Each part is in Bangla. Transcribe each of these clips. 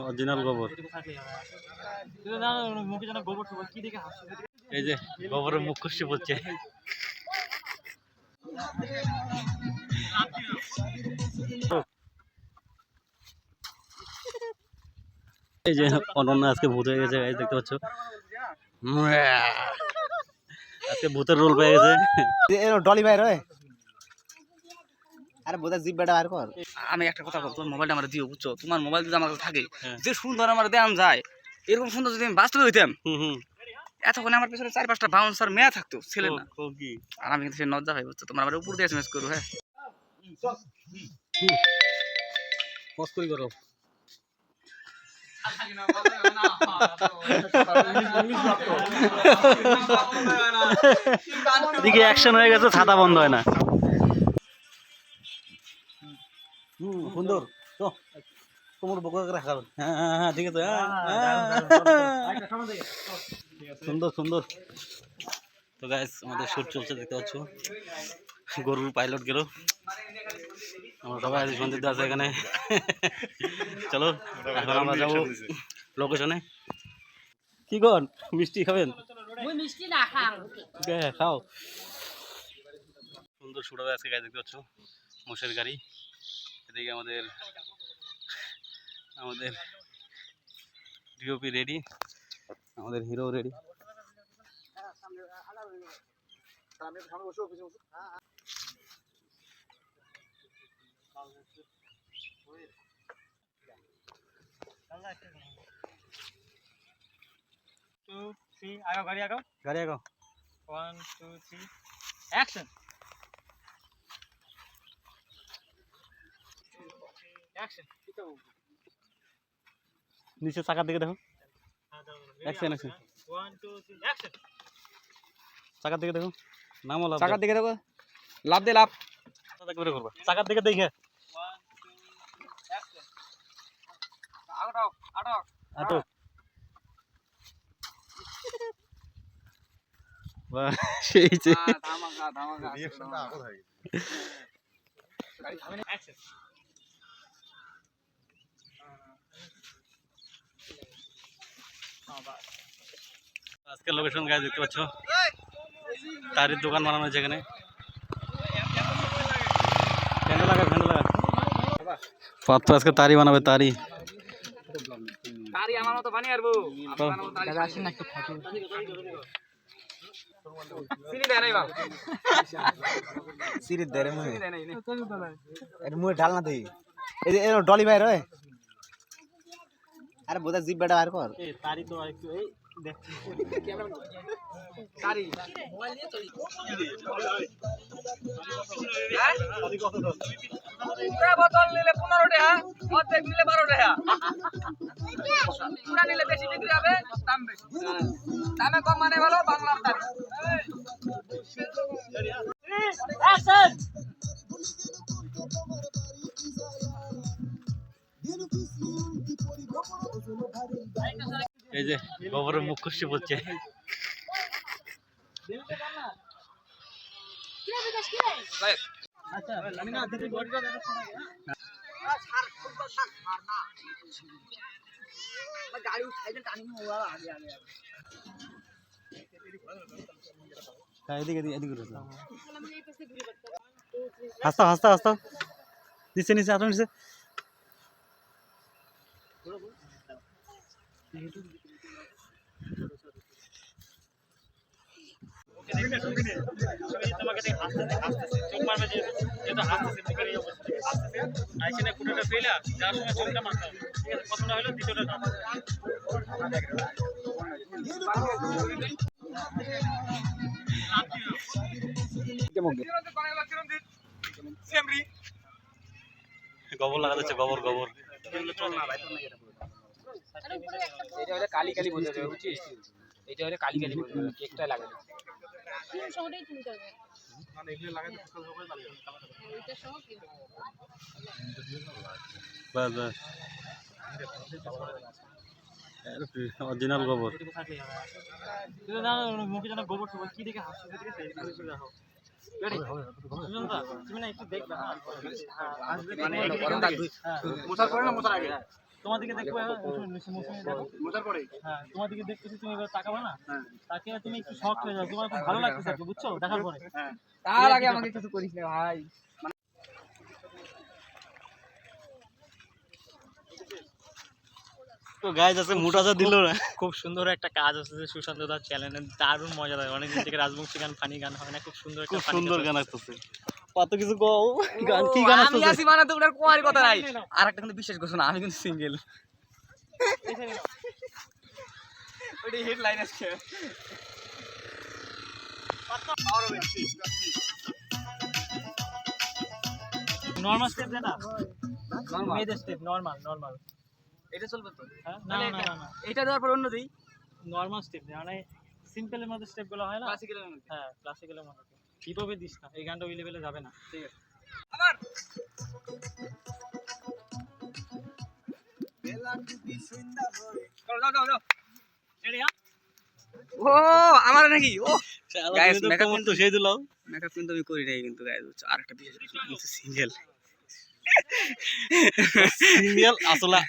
অরিজিনাল গোবর। এই যে, গোবরের মুখ খুশি পড়ছে এই যে, অনন্য আজকে ভূত হয়ে গেছে দেখতে পাচ্ছ? ভূতের রোল পেয়ে গেছে। ডলি ভাই রয় আরে বোধহয় জিপ বেটা বার কর। আমি একটা কথা তোমার মোবাইলটা আমার দিও বুঝছ? তোমার মোবাইল যদি আমার কাছে থাকে হ্যাঁ। যে সুন্দর আমার দেন যায় এরকম সুন্দর যদি আমি বাস্তবে হইতাম হুম হুম। এতক্ষণ আমার পেছনে চার পাঁচটা বাউন্সার মেয়া থাকতো ছেলে না। আর আমি কিন্তু সে নজ্জা ভাই বুঝছ? তোমার আমার উপর দিয়ে করব হ্যাঁ? করি করো দিকে অ্যাকশন হয়ে গেছে ছাতা বন্ধ হয় না। হুম সুন্দর। তো কোমর বকর করে রাখা হ্যাঁ হ্যাঁ হ্যাঁ ঠিক আছে হ্যাঁ, হ্যাঁ। সুন্দর সুন্দর। তো গাইস আমাদের শুট চলছে দেখতে পাচ্ছ। গরুর পাইলট গেল। আমরা সবাই আছি সন্দীপ দাস এখানে। চলো এখন আমরা যাব লোকেশনে কি কর মিষ্টি খাবেন? মিষ্টি না হ্যাঁ খাও। সুন্দর সুরাবে আজকে গাড়ি দেখতে পাচ্ছ মোষের গাড়ি। এদিকে আমাদের আমাদের ডিওপি রেডি আমাদের হিরো রেডি টু থ্রি আগাও গাড়ি আগাও গাড়ি আগো one two three action action নিচে চাকার দিকে দেখো Action, action. One two three action চাকার দিকে দেখো নামও লাভ চাকার দিকে দেখো লাভ দে লাভ করে করবা চাকার দিকে দেখে আগাও আগাও আটো বাহ সেই যে। ধামাকা ধামাকা অ্যাকশন আজকের লোকেশন গায়ে দেখতে পাচ্ছ? তারির দোকান বানানো হয়েছে এখানে। ফ্যান্ডে লাগা ফ্যান্ডে লাগা পাত্র আজকে তারি বানাবে তারি। আমার মতো বানিয়ে আরবো দাদা আসেন না একটু চিনি দেয় নাই বাবু। সিরিজ দে রে মুই চিনি দেয় নাই নে। এর মুই ঢাল না দেই। এই যে ডলি ভাই আরে বোধহয় জিপ বেটা বার কর। এই তারি তো একটু এই দেখ। তারি। পুরা বোতল নিলে পনেরো টাকা অর্ধেক নিলে বারো টাকা। পুরা নিলে বেশি বিক্রি হবে দাম বেশি। দামে কম মানে ভালো বাংলার দাম। এই যে গোবরের মুখ খুশি পড়ছে। मैं गाड़ी उठाई ना टाइम हंसता हंसता हंसता। नीचे नीचे नीचे। নিচে নিচে আটো নিচে গোবর লাগা যাচ্ছে গোবর গোবর। এটা হলে কালি কালি বোঝা যাবে বুঝছিস? এটা হলে কালি কালি বোঝা যাবে কেকটা লাগে সঙ্গেই তুমি করবে ওইটার সঙ্গে কি হবে? বাস বাস অরিজিনাল গোবর মুখে যেন গোবর টোবর কি দেখে হাসছে ঠিক করে না একটু দেখবে হ্যাঁ হ্যাঁ, আসবে মানে। হ্যাঁ পরে মোছার আগে? তোমার দিকে দেখব হ্যাঁ, পরে। হ্যাঁ তোমার দিকে দেখতেছি তুমি এবার তাকাবে না? হ্যাঁ। তাকে তুমি একটু শখ হয়ে যাও তোমার খুব ভালো লাগতেছে আর কি, বুঝছ? দেখার পরে। তার আগে আমাকে কিছু করিস না ভাই। তো গাইজ আছে মোটা যা দিল না। খুব সুন্দর একটা কাজ আছে যে সুশান্ত দার চ্যানেলে দারুণ মজা লাগে অনেকদিন থেকে রাজবংশী গান ফানি গান হয় না খুব সুন্দর একটা খুব সুন্দর গান আসতেছে কত কিছু কও? গান কি গান আমি আসি মানে তো ওটার কোয়ারি কথা নাই। আর একটা কিন্তু বিশেষ ঘোষণা আমি কিন্তু সিঙ্গেল ওইটা হেডলাইন আজকে নর্মাল স্টেপ দে না মেয়েদের স্টেপ নর্মাল নর্মাল এটা চলবে তো? হ্যাঁ? না না না না। এটা দেওয়ার পর অন্য দিই। নর্মাল স্টেপ দে মানে সিম্পলের মধ্যে স্টেপগুলো হয় না? ক্লাসিক্যালের মধ্যে। হ্যাঁ ক্লাসিক্যালের মধ্যে। হপে দিস না? এই গানটা ওই লেভেলে যাবে না। ঠিক আছে। আবার রেডি ও আমার নাকি? ও। Guys, তুমি তো makeup কেমন তো সেই দিলাও মেকআপ কিন্তু আমি করি নাই কিন্তু গাইজ আর একটা বিশেষ কিন্তু সিঙ্গেল সিঙ্গেল আসলা।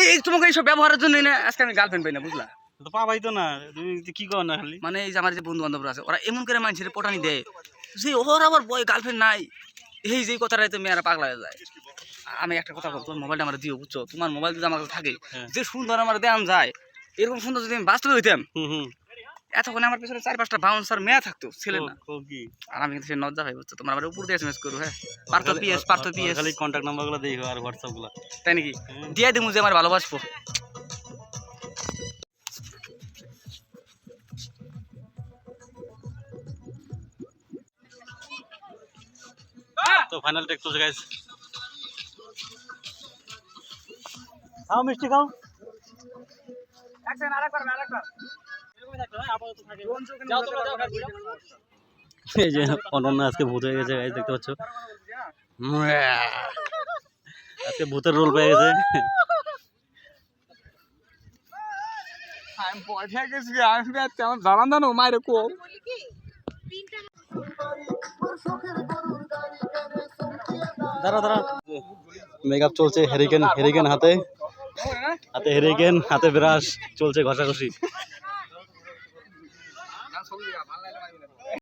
এই তোমাকে এইসব ব্যবহারের জন্য না আজকে আমি গার্লফ্রেন্ড পাই না বুঝলা? তো পাবাই তো না তুমি কি কর না খালি? মানে এই যে আমার যে বন্ধু বান্ধবরা আছে ওরা এমন করে মানুষের পটানি দেয়। যে ওর আবার বয় গার্লফ্রেন্ড নাই। এই যে কথাটাই তো মেয়েরা পাগলা হয়ে যায়। আমি একটা কথা তোমার মোবাইলটা আমার দিও বুঝছ? তোমার মোবাইল যদি আমার কাছে থাকে হ্যাঁ। যে সুন্দর আমার দেন যায় এরকম সুন্দর যদি আমি বাস্তবে হইতাম এতক্ষণ আমার পেছনে চার পাঁচটা বাউন্সার মেয়ে থাকতো ছেলে না। আর আমি কিন্তু সে নজ্জা ভাই বুঝছ? তোমার আমার উপর দিয়ে এসএমএস করব হ্যাঁ? পার্থ পিএস পার্থ পিএস খালি কন্টাক্ট নাম্বারগুলো দেখো আর হোয়াটসঅ্যাপগুলো। তাই নাকি। দিয়ে দিমু যে আমার ভালোবাসবো। তো ফাইনাল টেক চলছে গাইস খাও মিষ্টি খাও। এরকমই থাকবে আপাতত থাকে। যাও তোমরা যাও গান যাও। এই যে অনন্য আজকে ভূত হয়ে গেছে গাইস দেখতে পাচ্ছ? আজকে ভূতের রোল পেয়ে গেছে। আমি পয়সা গেছি আমি তেমন জানান জানো মায়ের কো। মেকআপ চলছে হেরিকেন হেরিকেন হাতে। হাতে হেরিকেন হাতে ব্রাশ চলছে ঘষাঘষি।